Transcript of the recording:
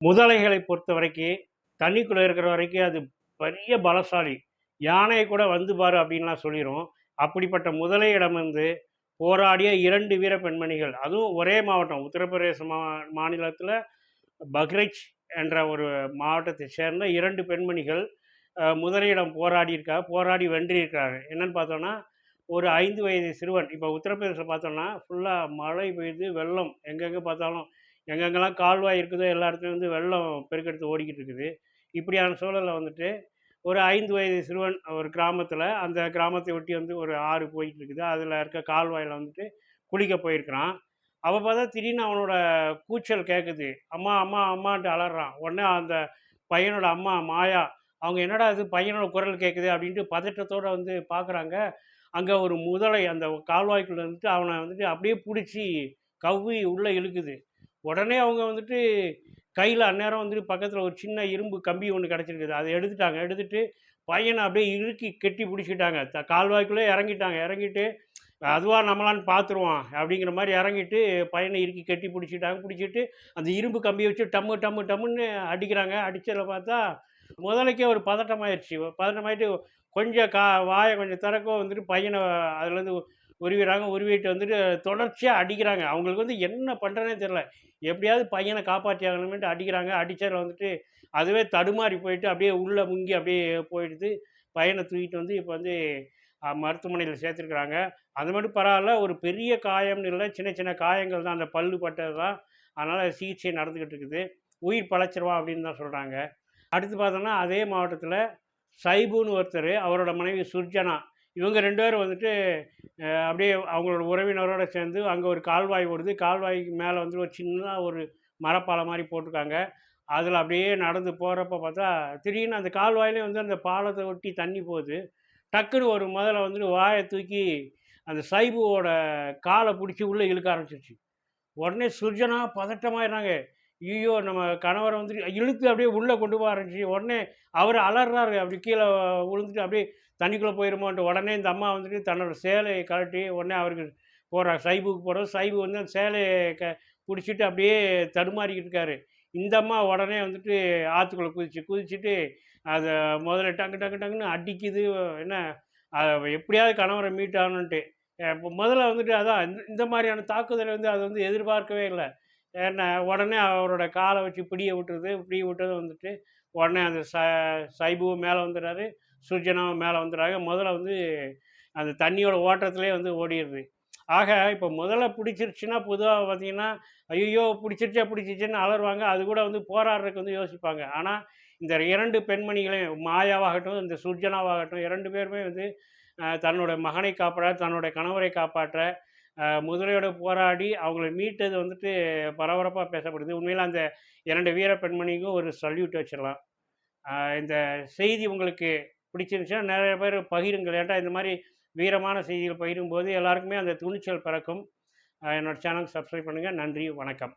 முதலைகளை பொறுத்த வரைக்கும் தண்ணிக்குள்ளே இருக்கிற வரைக்கும் அது பெரிய பலசாலி. யானை கூட வந்து பாரு அப்படின்லாம் சொல்லிடும் அப்படிப்பட்ட முதலையிடம் வந்து போராடிய இரண்டு வீர பெண்மணிகள் அதுவும் ஒரே மாவட்டம் உத்தரப்பிரதேச மா மாநிலத்தில் பக்ரைச் என்ற ஒரு மாவட்டத்தை சேர்ந்த இரண்டு பெண்மணிகள் முதலையிடம் போராடி இருக்கா போராடி வென்றிருக்கிறாங்க என்னன்னு பார்த்தோன்னா ஒரு ஐந்து வயது சிறுவன் இப்போ உத்தரப்பிரதேசத்தில் பார்த்தோன்னா ஃபுல்லாக மழை பெய்யுது வெள்ளம் எங்கெங்கே பார்த்தாலும் எங்கெங்கெல்லாம் கால்வாய் இருக்குதோ எல்லா இடத்துலையும் வந்து வெள்ளம் பெருக்கெடுத்து ஓடிக்கிட்டு இருக்குது. இப்படியான சூழலில் வந்துட்டு ஒரு ஐந்து வயது சிறுவன் ஒரு கிராமத்தில் அந்த கிராமத்தை ஒட்டி வந்து ஒரு ஆறு போயிட்டு இருக்குது. அதில் இருக்க கால்வாயில் வந்துட்டு குளிக்க போயிருக்கிறான். அவள் பார்த்தா திடீர்னு அவனோட கூச்சல் கேட்குது அம்மா அம்மா அம்மான்ட்டு அலறான். உடனே அந்த பையனோட அம்மா மாயா அவங்க என்னடா இது பையனோட குரல் கேட்குது அப்படின்ட்டு பதட்டத்தோடு வந்து பார்க்குறாங்க அங்கே ஒரு முதலை அந்த கால்வாய்க்குள்ளே வந்துட்டு அவனை வந்துட்டு அப்படியே பிடிச்சி கவ்வி உள்ளே இழுக்குது. உடனே அவங்க வந்துட்டு கையில் அந்நேரம் வந்துட்டு பக்கத்தில் ஒரு சின்ன இரும்பு கம்பி ஒன்று கிடச்சிருக்குது. அதை எடுத்துட்டாங்க. எடுத்துட்டு பையனை அப்படியே இறுக்கி கெட்டி பிடிச்சிட்டாங்க. த கால்வாய்க்குள்ளே இறங்கிட்டாங்க. இறங்கிட்டு அதுவாக நம்மளான்னு பார்த்துருவான் அப்படிங்கிற மாதிரி இறங்கிட்டு பையனை இறுக்கி கெட்டி பிடிச்சிட்டாங்க. பிடிச்சிட்டு அந்த இரும்பு கம்பியை வச்சு டம்மு டம்மு டம்முன்னு அடிக்கிறாங்க. அடித்ததில் பார்த்தா முதலைக்கே ஒரு பதட்டமாயிடுச்சு பதட்டமாயிட்டு கொஞ்சம் கா வாயை கொஞ்சம் திறக்கவும் வந்துட்டு பையனை அதுலேருந்து உருவிடுறாங்க உருவிட்டு வந்துட்டு தொடர்ச்சியாக அடிக்கிறாங்க. அவங்களுக்கு வந்து என்ன பண்ணுறனே தெரில எப்படியாவது பையனை காப்பாற்றியாகணுமேட்டு அடிக்கிறாங்க. அடித்ததில் வந்துட்டு அதுவே தடுமாறி போயிட்டு அப்படியே உள்ளே முங்கி அப்படியே போயிடுது. பையனை தூக்கிட்டு வந்து இப்போ வந்து மருத்துவமனையில் சேர்த்துருக்குறாங்க. அது மட்டும் பரவாயில்ல ஒரு பெரிய காயம்னு இல்லை. சின்ன சின்ன காயங்கள் தான். அந்த பல்லு பட்டது தான். அதனால் சிகிச்சை நடந்துக்கிட்டு இருக்குது. உயிர் பழச்சிருவா அப்படின்னு தான் சொல்கிறாங்க அடுத்து பார்த்தோன்னா அதே மாவட்டத்தில் சைபுன்னு ஒருத்தர் அவரோட மனைவி சுர்ஜனா. இவங்க ரெண்டு பேரும் வந்துட்டு அப்படியே அவங்களோட உறவினரோடு சேர்ந்து அங்கே ஒரு கால்வாய் ஓடுது. கால்வாய்க்கு மேலே வந்து ஒரு சின்ன ஒரு மரப்பாலம் மாதிரி போட்டிருக்காங்க. அதில் அப்படியே நடந்து போகிறப்ப பார்த்தா திடீர்னு அந்த கால்வாயிலே வந்து அந்த பாலத்தை ஒட்டி தண்ணி போகுது. டக்குன்னு ஒரு முதல்ல வந்துட்டு வாயை தூக்கி அந்த சைபுவோட காலை பிடிச்சி உள்ளே இழுக்க ஆரம்பிச்சிருச்சு. உடனே சுர்ஜனா பதட்டமாயிடுறாங்க. ஐயோ நம்ம கணவரை வந்துட்டு இழுத்து அப்படியே உள்ளே கொண்டு போக ஆரம்பிச்சு உடனே அவர் அலறாரு. அப்படி கீழே விழுந்துட்டு அப்படியே தண்ணிக்குள்ளே போயிருமோன்ட்டு உடனே இந்த அம்மா வந்துட்டு தன்னோட சேலையை கழட்டி உடனே அவருக்கு போகிறார் சைபுக்கு போகிறோம் சைபு வந்து அந்த சேலையை க பிடிச்சிட்டு அப்படியே தடுமாறிக்கிட்டு இருக்காரு. இந்த அம்மா உடனே வந்துட்டு ஆற்றுக்குள்ளே குதிச்சு குதிச்சுட்டு அதை முதல்ல டக்கு டக்கு டக்குன்னு அடிக்குது. என்ன அதை எப்படியாவது கணவரை மீட் ஆகணுன்ட்டு இப்போ முதல்ல வந்துட்டு அதான் இந்த இந்த மாதிரியான தாக்குதலை வந்து அது வந்து எதிர்பார்க்கவே இல்லை. ஏன்னா உடனே அவரோட காலை வச்சு பிடிய விட்டுறது பிடிய விட்டது வந்துட்டு உடனே அந்த ச சைபுவும் மேலே வந்துடுறாரு. சுர்ஜனாவும் மேலே வந்துடுறாங்க. முதல்ல வந்து அந்த தண்ணியோட ஓட்டத்திலே வந்து ஓடிடுது. ஆக இப்போ முதல்ல பிடிச்சிருச்சுன்னா பொதுவாக பார்த்தீங்கன்னா ஐயோ பிடிச்சிருச்சா பிடிச்சிருச்சுன்னு அலறுவாங்க. அது கூட வந்து போராடுறதுக்கு வந்து யோசிப்பாங்க. ஆனால் இந்த இரண்டு பெண்மணிகளையும் மாயாவாகட்டும் இந்த சுர்ஜனாவாகட்டும் இரண்டு பேருமே வந்து தன்னோட மகனை காப்பாற்ற தன்னோட கணவரை காப்பாற்ற முதலையோட போராடி அவங்கள மீட்டது வந்துட்டு பரபரப்பாக பேசப்படுது. உண்மையில் அந்த இரண்டு வீர பெண்மணிக்கும் ஒரு சல்யூட் வச்சிடலாம். இந்த செய்தி உங்களுக்கு பிடிச்சிருந்துச்சுன்னா நிறைய பேர் பகிருங்கள். ஏன்டா இந்த மாதிரி வீரமான செய்திகள் பகிரும்போது எல்லாருக்குமே அந்த துணிச்சல் பிறக்கும். என்னோடய சேனல் சப்ஸ்கிரைப் பண்ணுங்கள் நன்றி வணக்கம்.